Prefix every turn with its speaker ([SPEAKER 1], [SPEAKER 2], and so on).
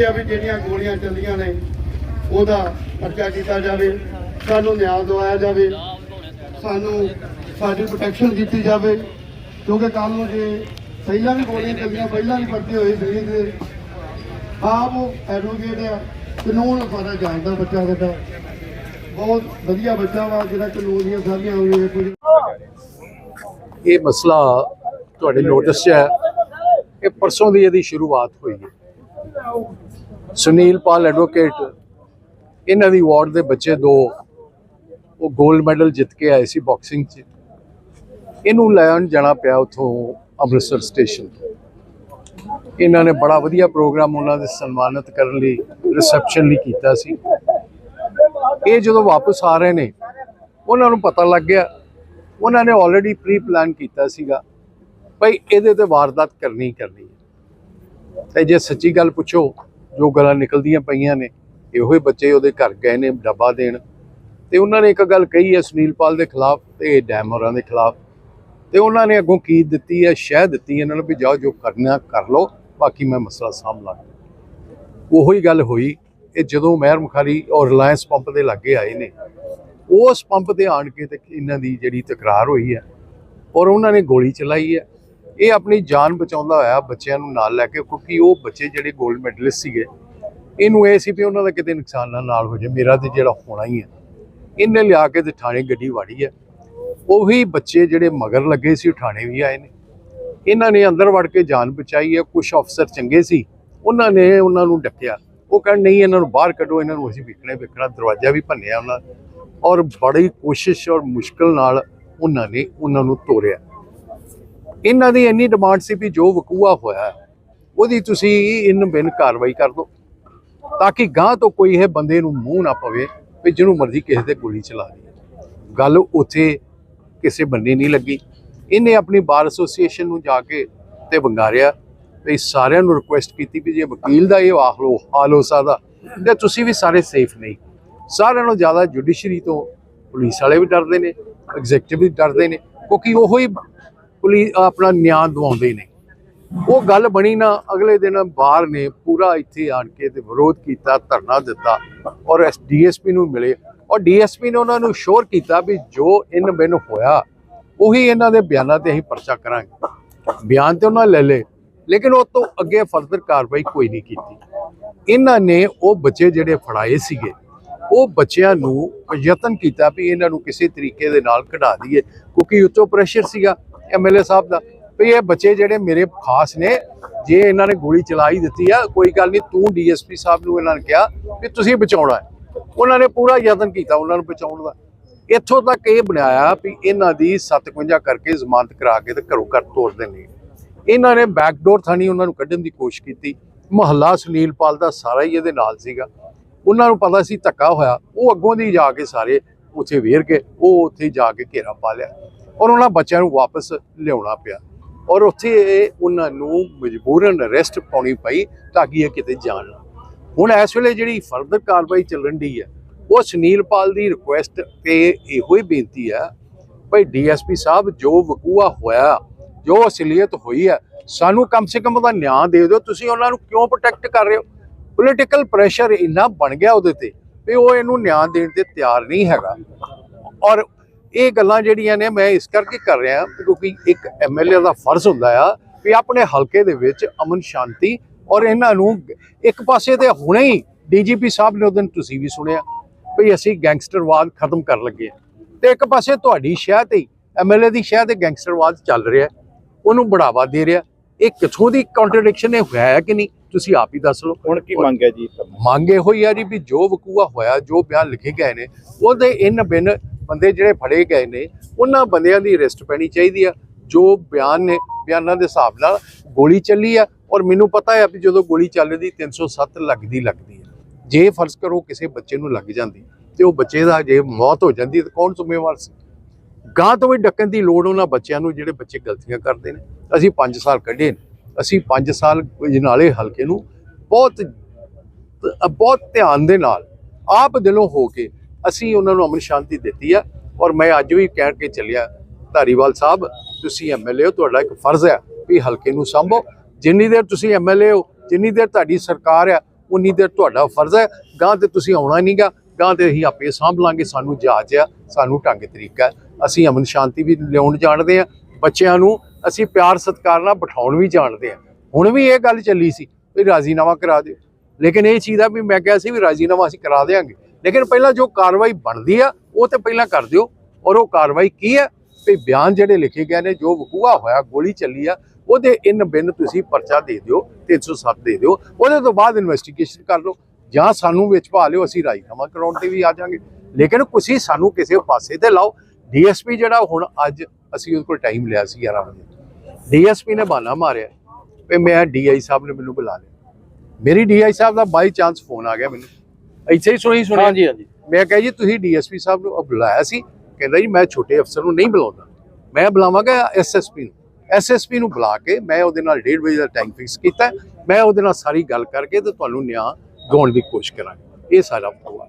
[SPEAKER 1] ਨਹੀਂ
[SPEAKER 2] ਆ ਵੀ ਜਿਹੜੀਆਂ ਗੋਲੀਆਂ ਚੱਲੀਆਂ ਨੇ, ਉਹਦਾ ਪਰਚਾ ਕੀਤਾ ਜਾਵੇ, ਸਾਨੂੰ ਨਿਆਂ ਦਿਵਾਇਆ ਜਾਵੇ, ਸਾਨੂੰ ਸਾਡੀ ਪ੍ਰੋਟੈਕਸ਼ਨ ਕੀਤੀ ਜਾਵੇ, ਕਿਉਂਕਿ ਕੱਲ ਨੂੰ ਜੇ ਪਹਿਲਾਂ ਵੀ ਗੋਲੀਆਂ ਚੱਲੀਆਂ, ਪਹਿਲਾਂ ਵੀ ਪਰਚੇ ਹੋਏ ਸੀ ਦੇ ਆਪ ਐਡਵੋਕੇਟ ਆ, ਕਾਨੂੰਨ ਸਾਰਾ ਜਾਣਦਾ ਬੱਚਾ ਸਾਡਾ ਬਹੁਤ ਵਧੀਆ ਬੱਚਾ ਵਾ, ਜਿਹੜਾ ਕਾਨੂੰਨ ਦੀਆਂ ਸਾਰੀਆਂ ਹੋਈਆਂ ਕੁਝ
[SPEAKER 3] ਇਹ ਮਸਲਾ ਤੁਹਾਡੇ ਨੋਟਿਸ 'ਚ ਹੈ। ਇਹ ਪਰਸੋਂ ਦੀ ਇਹਦੀ ਸ਼ੁਰੂਆਤ ਹੋਈ ਹੈ। ਸੁਨੀਲ ਪਾਲ ਐਡਵੋਕੇਟ, ਇਹਨਾਂ ਦੀ ਵਾਰਡ ਦੇ ਬੱਚੇ ਦੋ, ਉਹ 골ਡ ਮੈਡਲ ਜਿੱਤ ਕੇ ਆਏ ਸੀ ਬਾਕਸਿੰਗ 'ਚ। ਇਹਨੂੰ ਲੈਣ ਜਾਣਾ ਪਿਆ ਉਥੋਂ ਅੰਮ੍ਰਿਤਸਰ ਸਟੇਸ਼ਨ ਇਹਨਾਂ ਨੇ ਬੜਾ ਵਧੀਆ ਪ੍ਰੋਗਰਾਮ ਉਹਨਾਂ ਦੇ ਸਨਮਾਨਿਤ ਕਰਨ ਲਈ ਰਿਸੈਪਸ਼ਨ ਲਈ ਕੀਤਾ ਸੀ। ਇਹ ਜਦੋਂ ਵਾਪਸ ਆ ਰਹੇ ਨੇ, ਉਹਨਾਂ ਨੂੰ ਪਤਾ ਲੱਗ ਗਿਆ। ਉਹਨਾਂ ਨੇ ਆਲਰੇਡੀ ਪ੍ਰੀ ਪਲਾਨ ਕੀਤਾ ਸੀਗਾ ਭਈ ਇਹਦੇ ਤੇ ਵਾਰਦਾਤ ਕਰਨੀ ਹੀ ਕਰਨੀ ਹੈ। ਤੇ ਜੇ ਸੱਚੀ ਗੱਲ ਪੁੱਛੋ ਜੋ ਗੱਲਾਂ ਨਿਕਲਦੀਆਂ ਪਈਆਂ ਨੇ, ਇਹੋ ਹੀ ਬੱਚੇ ਉਹਦੇ ਘਰ ਗਏ ਨੇ ਡੱਬਾ ਦੇਣ। ਤੇ ਉਹਨਾਂ ਨੇ ਇੱਕ ਗੱਲ ਕਹੀ ਹੈ ਸੁਨੀਲ ਪਾਲ ਦੇ ਖਿਲਾਫ ਤੇ ਡੈਮਰਾਂ ਦੇ ਖਿਲਾਫ। ਤੇ ਉਹਨਾਂ ਨੇ ਅੱਗੋਂ ਕੀ ਦਿੱਤੀ ਹੈ, ਸ਼ਹਿ ਦਿੱਤੀ ਇਹਨਾਂ ਨੂੰ ਵੀ ਜਾਓ, ਜੋ ਕਰਨਾ ਕਰ ਲਓ, ਬਾਕੀ ਮੈਂ ਮਸਲਾ ਸਾਂਭ ਲਾਂਗਾ। ਉਹੋ ਹੀ ਗੱਲ ਹੋਈ, ਇਹ ਜਦੋਂ ਮਹਿਰ ਮੁਖਾਰੀ ਔਰ ਰਿਲਾਇੰਸ ਪੰਪ ਦੇ ਲਾਗੇ ਆਏ ਨੇ, ਉਸ ਪੰਪ ਤੇ ਆਣ ਕੇ ਤੇ ਇਹਨਾਂ ਦੀ ਜਿਹੜੀ ਤਕਰਾਰ ਹੋਈ ਹੈ, ਔਰ ਉਹਨਾਂ ਨੇ ਗੋਲੀ ਚਲਾਈ ਹੈ। ਇਹ ਆਪਣੀ ਜਾਨ ਬਚਾਉਂਦਾ ਹੋਇਆ ਬੱਚਿਆਂ ਨੂੰ ਨਾਲ ਲੈ ਕੇ, ਕਿਉਂਕਿ ਉਹ ਬੱਚੇ ਜਿਹੜੇ 골ਡ ਮੈਡਲਿਸਟ ਸੀਗੇ, ਇਹਨੂੰ ਇਹ ਸੀ ਵੀ ਉਹਨਾਂ ਦਾ ਕਿਤੇ ਨੁਕਸਾਨ ਨਾ ਨਾਲ ਹੋ ਜਾਏ ਮੇਰਾ ਤੇ ਜਿਹੜਾ ਹੋਣਾ ਹੀ ਹੈ। ਇਹਨੇ ਲਿਆ ਕੇ ਤੇ ਥਾਣੇ ਗੱਡੀ ਵਾੜੀ ਹੈ। ਉਹੀ ਬੱਚੇ ਜਿਹੜੇ ਮਗਰ ਲੱਗੇ ਸੀ, ਉਹ ਥਾਣੇ ਵੀ ਆਏ ਨੇ। ਇਹਨਾਂ ਨੇ ਅੰਦਰ ਵੜ ਕੇ ਜਾਨ ਬਚਾਈ ਹੈ ਕੁਝ ਅਫਸਰ ਚੰਗੇ ਸੀ, ਉਹਨਾਂ ਨੇ ਉਹਨਾਂ ਨੂੰ ਡੱਕਿਆ। ਉਹ ਕਹਿਣ, ਨਹੀਂ, ਇਹਨਾਂ ਨੂੰ ਬਾਹਰ ਕੱਢੋ, ਇਹਨਾਂ ਨੂੰ ਅਸੀਂ ਵਿਕਣੇ ਵਿਕਣਾ ਦਰਵਾਜ਼ਾ ਵੀ ਭੰਨਿਆ ਉਹਨਾਂ ਔਰ ਬੜੀ ਕੋਸ਼ਿਸ਼ ਔਰ ਮੁਸ਼ਕਲ ਨਾਲ ਉਹਨਾਂ ਨੇ ਉਹਨਾਂ ਨੂੰ ਤੋੜਿਆ ਇਹਨਾਂ ਦੀ ਇੰਨੀ ਡਿਮਾਂਡ ਸੀ ਵੀ ਜੋ ਵਕੂਆ ਹੋਇਆ, ਉਹਦੀ ਤੁਸੀਂ ਇਨ ਬਿਨ ਕਾਰਵਾਈ ਕਰ ਦਿਓ, ਤਾਂ ਕਿ ਗਾਂ ਤੋਂ ਕੋਈ ਇਹ ਬੰਦੇ ਨੂੰ ਮੂੰਹ ਨਾ ਪਵੇ ਵੀ ਜਿਹਨੂੰ ਮਰਜ਼ੀ ਕਿਸੇ ਤੇ ਗੋਲੀ ਚਲਾ ਦੀ ਗੱਲ ਉੱਥੇ ਕਿਸੇ ਬੰਦੇ ਨਹੀਂ ਲੱਗੀ। ਇਹਨੇ ਆਪਣੀ ਬਾਰ ਐਸੋਸੀਏਸ਼ਨ ਨੂੰ ਜਾ ਕੇ ਤੇ ਵੰਗਾਰਿਆ ਵੀ ਸਾਰਿਆਂ ਨੂੰ ਰਿਕੁਐਸਟ ਕੀਤੀ ਵੀ ਜੇ ਵਕੀਲ ਦਾ ਇਹ ਹਾਲ ਹੋ ਹਾਲ ਹੋ ਸਕਦਾ, ਤੇ ਤੁਸੀਂ ਵੀ ਸਾਰੇ ਸੇਫ ਨਹੀਂ। ਸਾਰਿਆਂ ਨੂੰ ਜ਼ਿਆਦਾ ਜੁਡੀਸ਼ਰੀ ਤੋਂ ਪੁਲਿਸ ਵਾਲੇ ਵੀ ਡਰਦੇ ਨੇ ਐਗਜ਼ੈਕਟਿਵ ਵੀ ਡਰਦੇ ਨੇ, ਕਿਉਂਕਿ ਉਹੋ ਹੀ ਪੁਲਿਸ ਆਪਣਾ ਨਿਆਂ ਦਿਵਾਉਂਦੇ ਨੇ। ਉਹ ਗੱਲ ਬਣੀ ਨਾ, ਅਗਲੇ ਦਿਨ ਬਾਹਰ ਨੇ ਪੂਰਾ ਇੱਥੇ ਆਣ ਕੇ ਤੇ ਵਿਰੋਧ ਕੀਤਾ, ਧਰਨਾ ਦਿੱਤਾ ਔਰ ਐਸ ਡੀਐਸਪੀ ਨੂੰ ਮਿਲੇ। ਔਰ ਡੀਐਸਪੀ ਨੇ ਉਹਨਾਂ ਨੂੰ ਸ਼ੋਰ ਕੀਤਾ ਵੀ ਜੋ ਇਨ ਬਿਨ ਹੋਇਆ, ਉਹੀ ਇਹਨਾਂ ਦੇ ਬਿਆਨਾਂ ਤੇ ਅਸੀਂ ਪਰਚਾ ਕਰਾਂਗੇ। ਬਿਆਨ ਤੇ ਉਹਨਾਂ ਲੈ ਲਏ, ਲੇਕਿਨ ਉਹ ਤੋਂ ਅੱਗੇ ਫਰਦਰ ਕਾਰਵਾਈ ਕੋਈ ਨਹੀਂ ਕੀਤੀ। ਇਹਨਾਂ ਨੇ ਉਹ ਬੱਚੇ ਜਿਹੜੇ ਫੜਾਏ ਸੀਗੇ, ਉਹ ਬੱਚਿਆਂ ਨੂੰ ਯਤਨ ਕੀਤਾ ਵੀ ਇਹਨਾਂ ਨੂੰ ਕਿਸੇ ਤਰੀਕੇ ਦੇ ਨਾਲ ਕਢਾ ਦਈਏ, ਕਿਉਂਕਿ ਉੱਤੋਂ ਪ੍ਰੈਸ਼ਰ ਸੀਗਾ। ਐਮਐਲਏ ਸਾਹਿਬ ਦਾ, ਵੀ ਇਹ ਬੱਚੇ ਜਿਹੜੇ ਮੇਰੇ ਖਾਸ ਨੇ, ਜੇ ਇਹਨਾਂ ਨੇ ਗੋਲੀ ਚਲਾਈ ਦਿੱਤੀ ਆ, ਕੋਈ ਗੱਲ ਨਹੀਂ, ਤੂੰ ਡੀਐਸਪੀ ਸਾਹਿਬ ਨੂੰ ਇਹਨਾਂ ਨੇ ਕਿਹਾ ਵੀ ਤੁਸੀਂ ਬਚਾਉਣਾ ਹੈ। ਉਹਨਾਂ ਨੇ ਪੂਰਾ ਯਤਨ ਕੀਤਾ ਉਹਨਾਂ ਨੂੰ ਬਚਾਉਣ ਦਾ। ਇੱਥੋਂ ਤੱਕ ਇਹ ਬਣਾਇਆ ਵੀ ਇਹਨਾਂ ਦੀ 57 ਕਰਕੇ ਜ਼ਮਾਨਤ ਕਰਾ ਕੇ ਤੇ ਘਰੋਂ ਘਰ ਤੋੜ ਦੇਣੀ ਇਹਨਾਂ ਨੇ ਬੈਕਡੋਰ ਥਾਣੀ ਉਹਨਾਂ ਨੂੰ ਕੱਢਣ ਦੀ ਕੋਸ਼ਿਸ਼ ਕੀਤੀ। ਮਹੱਲਾ ਸੁਨੀਲ ਪਾਲ ਦਾ ਸਾਰਾ ਹੀ ਇਹਦੇ ਨਾਲ ਸੀਗਾ। ਉਹਨਾਂ ਨੂੰ ਪਤਾ ਸੀ ਧੱਕਾ ਹੋਇਆ। ਉਹ ਅੱਗੋਂ ਦੀ ਜਾ ਕੇ ਸਾਰੇ ਉੱਥੇ ਵੇਰ ਕੇ ਉਹ ਉੱਥੇ ਜਾ ਕੇ ਘੇਰਾ ਪਾ ਲਿਆ। ਔਰ ਉਹਨਾਂ ਬੱਚਿਆਂ ਨੂੰ ਵਾਪਸ ਲਿਆਉਣਾ ਪਿਆ। ਔਰ ਉੱਥੇ ਇਹ ਉਹਨਾਂ ਨੂੰ ਮਜਬੂਰਨ ਅਰੈਸਟ ਪਾਉਣੀ ਪਈ ਤਾਂ ਕਿ ਇਹ ਕਿਤੇ ਜਾਣ ਹੁਣ ਇਸ ਵੇਲੇ ਜਿਹੜੀ ਫਰਦਰ ਕਾਰਵਾਈ ਚੱਲਣ ਦੀ ਹੈ, ਉਹ ਸੁਨੀਲ ਪਾਲ ਦੀ ਰਿਕੁਐਸਟ ਤੇ ਇਹੋ ਹੀ ਬੇਨਤੀ ਹੈ, ਭਾਈ ਡੀਐਸਪੀ ਸਾਹਿਬ ਜੋ ਵਕੂਆ ਹੋਇਆ, ਜੋ ਅਸਲੀਅਤ ਹੋਈ ਹੈ, ਸਾਨੂੰ ਕਮ ਸੇ ਕਮ ਉਹਦਾ ਨਿਆਂ ਦੇ ਦਿਓ। ਤੁਸੀਂ ਉਹਨਾਂ ਨੂੰ ਕਿਉਂ ਪ੍ਰੋਟੈਕਟ ਕਰ ਰਹੇ ਹੋ? ਪੋਲੀਟੀਕਲ ਪ੍ਰੈਸ਼ਰ ਇੰਨਾ ਬਣ ਗਿਆ ਉਹਦੇ ਤੇ ਵੀ ਉਹ ਇਹਨੂੰ ਨਿਆਂ ਦੇਣ ਤੇ ਤਿਆਰ ਨਹੀਂ ਹੈਗਾ। ਔਰ ਇਹ ਗੱਲਾਂ ਜਿਹੜੀਆਂ ਨੇ ਮੈਂ ਇਸ ਕਰਕੇ ਕਰ ਰਿਹਾ ਕਿਉਂਕਿ ਇੱਕ ਐਮਐਲਏ ਦਾ ਫਰਜ਼ ਹੁੰਦਾ ਆ ਵੀ ਆਪਣੇ ਹਲਕੇ ਦੇ ਵਿੱਚ ਅਮਨ ਸ਼ਾਂਤੀ ਔਰ ਇਹਨਾਂ ਨੂੰ ਇੱਕ ਪਾਸੇ ਤੇ ਹੁਣੇ ਹੀ ਡੀਜੀਪੀ ਸਾਹਿਬ ਨੇ ਉਦੋਂ ਤੁਸੀਂ ਵੀ ਸੁਣਿਆ ਵੀ ਅਸੀਂ ਗੈਂਗਸਟਰਵਾਦ ਖਤਮ ਕਰਨ ਲੱਗੇ ਤੇ ਇੱਕ ਪਾਸੇ ਤੁਹਾਡੀ ਸ਼ਹਿ ਤੇ ਐਮਐਲਏ ਦੀ ਸ਼ਹਿ ਤੇ ਗੈਂਗਸਟਰਵਾਦ ਚੱਲ ਰਿਹਾ ਉਹਨੂੰ ਬੜਾਵਾ ਦੇ ਰਿਹਾ ਇਹ ਕਿੱਥੋਂ ਦੀ ਕੰਟਰਡਿਕਸ਼ਨ ਹੈ ਹੋਇਆ ਹੈ ਕਿ ਨਹੀਂ? ਤੁਸੀਂ ਆਪ ਹੀ ਦੱਸ ਲਓ।
[SPEAKER 4] ਹੁਣ ਕੀ ਮੰਗ ਹੈ ਜੀ
[SPEAKER 3] ਮੰਗੇ ਹੋਈ ਆ ਜੀ ਵੀ ਜੋ ਵਕੂਆ ਹੋਇਆ ਜੋ ਬਿਆਨ ਲਿਖੇ ਗਏ ਨੇ ਉਹਦੇ ਇਨ ਬਿਨ ਬੰਦੇ ਜਿਹੜੇ ਫੜੇ ਗਏ ਨੇ, ਉਹਨਾਂ ਬੰਦਿਆਂ ਦੀ ਅਰੈਸਟ ਪੈਣੀ ਚਾਹੀਦੀ ਆ। ਜੋ ਬਿਆਨ ਨੇ, ਬਿਆਨਾਂ ਦੇ ਹਿਸਾਬ ਨਾਲ ਗੋਲੀ ਚੱਲੀ ਆ ਔਰ ਮੈਨੂੰ ਪਤਾ ਹੈ ਵੀ ਜਦੋਂ ਗੋਲੀ ਚੱਲਦੀ 307 ਲੱਗਦੀ ਲੱਗਦੀ ਹੈ ਜੇ ਫਰਜ਼ ਕਰੋ ਕਿਸੇ ਬੱਚੇ ਨੂੰ ਲੱਗ ਜਾਂਦੀ, ਤੇ ਉਹ ਬੱਚੇ ਦਾ ਜੇ ਮੌਤ ਹੋ ਜਾਂਦੀ, ਤਾਂ ਕੌਣ ਜ਼ਿੰਮੇਵਾਰ ਸੀ? ਗਾਂ ਤੋਂ ਵੀ ਡੱਕਣ ਦੀ ਲੋੜ ਉਹਨਾਂ ਬੱਚਿਆਂ ਨੂੰ ਜਿਹੜੇ ਬੱਚੇ ਗਲਤੀਆਂ ਕਰਦੇ ਨੇ। ਅਸੀਂ 5 ਸਾਲ ਕੱਢੇ ਨੇ। ਅਸੀਂ 5 ਸਾਲ ਜਨਾਲੇ ਹਲਕੇ ਨੂੰ ਬਹੁਤ ਬਹੁਤ ਧਿਆਨ ਦੇ ਨਾਲ, ਆਪ ਦਿਲੋਂ ਹੋ ਕੇ ਅਸੀਂ ਉਹਨਾਂ ਨੂੰ ਅਮਨ ਸ਼ਾਂਤੀ ਦਿੱਤੀ ਆ ਔਰ ਮੈਂ ਅੱਜ ਵੀ ਕਹਿ ਕੇ ਚੱਲਿਆ, ਧਾਰੀਵਾਲ ਸਾਹਿਬ, ਤੁਸੀਂ ਐਮਐਲਏ ਹੋ, ਤੁਹਾਡਾ ਇੱਕ ਫਰਜ਼ ਹੈ ਵੀ ਹਲਕੇ ਨੂੰ ਸੰਭੋ। ਜਿੰਨੀ ਦੇਰ ਤੁਸੀਂ ਐਮਐਲਏ ਹੋ, ਜਿੰਨੀ ਦੇਰ ਤੁਹਾਡੀ ਸਰਕਾਰ ਆ, ਉਨੀ ਦੇਰ ਤੁਹਾਡਾ ਫਰਜ਼ ਹੈ। ਗਾਂ ਤੇ ਤੁਸੀਂ ਆਉਣਾ ਨਹੀਂਗਾ ਗਾਂ ਤੇ ਅਸੀਂ ਆਪੇ ਸੰਭ ਲਾਂਗੇ, ਸਾਨੂੰ ਜਾਚ ਆ, ਸਾਨੂੰ ਢੰਗ ਤਰੀਕਾ ਅਸੀਂ ਅਮਨ ਸ਼ਾਂਤੀ ਵੀ ਲਿਆਉਣ ਜਾਣਦੇ ਆ, ਬੱਚਿਆਂ ਨੂੰ ਅਸੀਂ ਪਿਆਰ ਸਤਿਕਾਰ ਨਾਲ ਬਿਠਾਉਣ ਵੀ ਜਾਣਦੇ ਆ। ਹੁਣ ਵੀ ਇਹ ਗੱਲ ਚੱਲੀ ਸੀ ਵੀ ਰਾਜ਼ੀਨਾਮਾ ਕਰਾ ਦਿਓ। ਲੇਕਿਨ ਇਹ ਚੀਜ਼ ਆ ਵੀ ਮੈਂ ਕਿਹਾ ਸੀ ਵੀ ਰਾਜ਼ੀਨਾਮਾ ਅਸੀਂ ਕਰਾ ਦੇਾਂਗੇ ਲੇਕਿਨ ਪਹਿਲਾਂ ਜੋ ਕਾਰਵਾਈ ਬਣਦੀ ਆ, ਉਹ ਤੇ ਪਹਿਲਾਂ ਕਰ ਦਿਓ। ਔਰ ਉਹ ਕਾਰਵਾਈ ਕੀ ਹੈ ਵੀ ਬਿਆਨ ਜਿਹੜੇ ਲਿਖੇ ਗਏ ਨੇ, ਜੋ ਵਕੂਆ ਹੋਇਆ, ਗੋਲੀ ਚੱਲੀ ਆ, ਉਹਦੇ ਇਨ ਬਿੰਨ ਤੁਸੀਂ ਪਰਚਾ ਦੇ ਦਿਓ 307 ਦੇ ਦਿਓ। ਉਹਦੇ ਤੋਂ ਬਾਅਦ ਇਨਵੈਸਟੀਗੇਸ਼ਨ ਕਰ ਲਓ। ਜਾਂ ਸਾਨੂੰ ਵਿੱਚ ਪਾ ਲਿਓ, ਅਸੀਂ ਰਾਜੀਨਾਮਾ ਕਰਾਉਣ ਤੇ ਵੀ ਆ ਜਾਾਂਗੇ। ਲੇਕਿਨ ਤੁਸੀਂ ਸਾਨੂੰ ਕਿਸੇ ਪਾਸੇ ਤੇ ਲਾਓ। ਡੀਐਸਪੀ ਜਿਹੜਾ ਹੁਣ ਅੱਜ ਅਸੀਂ ਉਹਦੇ ਕੋਲ ਟਾਈਮ ਲਿਆ ਸੀ 11 ਵਜੇ। ਡੀਐਸਪੀ ਨੇ ਬਹਾਨਾ ਮਾਰਿਆ ਵੀ ਮੈਂ ਡੀਆਈ ਸਾਹਿਬ ਨੇ ਮੈਨੂੰ ਬੁਲਾ ਲਿਆ। ਮੇਰੀ ਡੀਆਈ ਸਾਹਿਬ ਦਾ ਬਾਈ ਚਾਂਸ ਫੋਨ ਆ ਗਿਆ ਮੈਨੂੰ। ਇੱਥੇ ਹੀ ਸੁਣੀ ਸੁਣੀ।
[SPEAKER 5] ਹਾਂਜੀ ਹਾਂਜੀ।
[SPEAKER 3] ਮੈਂ ਕਿਹਾ ਜੀ ਤੁਸੀਂ ਡੀਐਸਪੀ ਸਾਹਿਬ ਨੂੰ ਬੁਲਾਇਆ ਸੀ। ਕਹਿੰਦਾ ਜੀ ਮੈਂ ਛੋਟੇ ਅਫਸਰ ਨੂੰ ਨਹੀਂ ਬੁਲਾਉਂਦਾ। ਮੈਂ ਬੁਲਾਵਾਂਗਾ ਐਸਐਸਪੀ ਨੂੰ। ਐਸਐਸਪੀ ਨੂੰ ਬੁਲਾ ਕੇ ਮੈਂ ਉਹਦੇ ਨਾਲ 1.5 ਵਜੇ ਦਾ ਟਾਈਮ ਫਿਕਸ ਕੀਤਾ। ਮੈਂ ਉਹਦੇ ਨਾਲ ਸਾਰੀ ਗੱਲ ਕਰਕੇ ਤੇ ਤੁਹਾਨੂੰ ਨਿਆਂ ਦਿਵਾਉਣ ਦੀ ਕੋਸ਼ਿਸ਼ ਕਰਾਂਗਾ। ਇਹ ਸਾਰਾ ਪ੍ਰੋਗਰਾਮ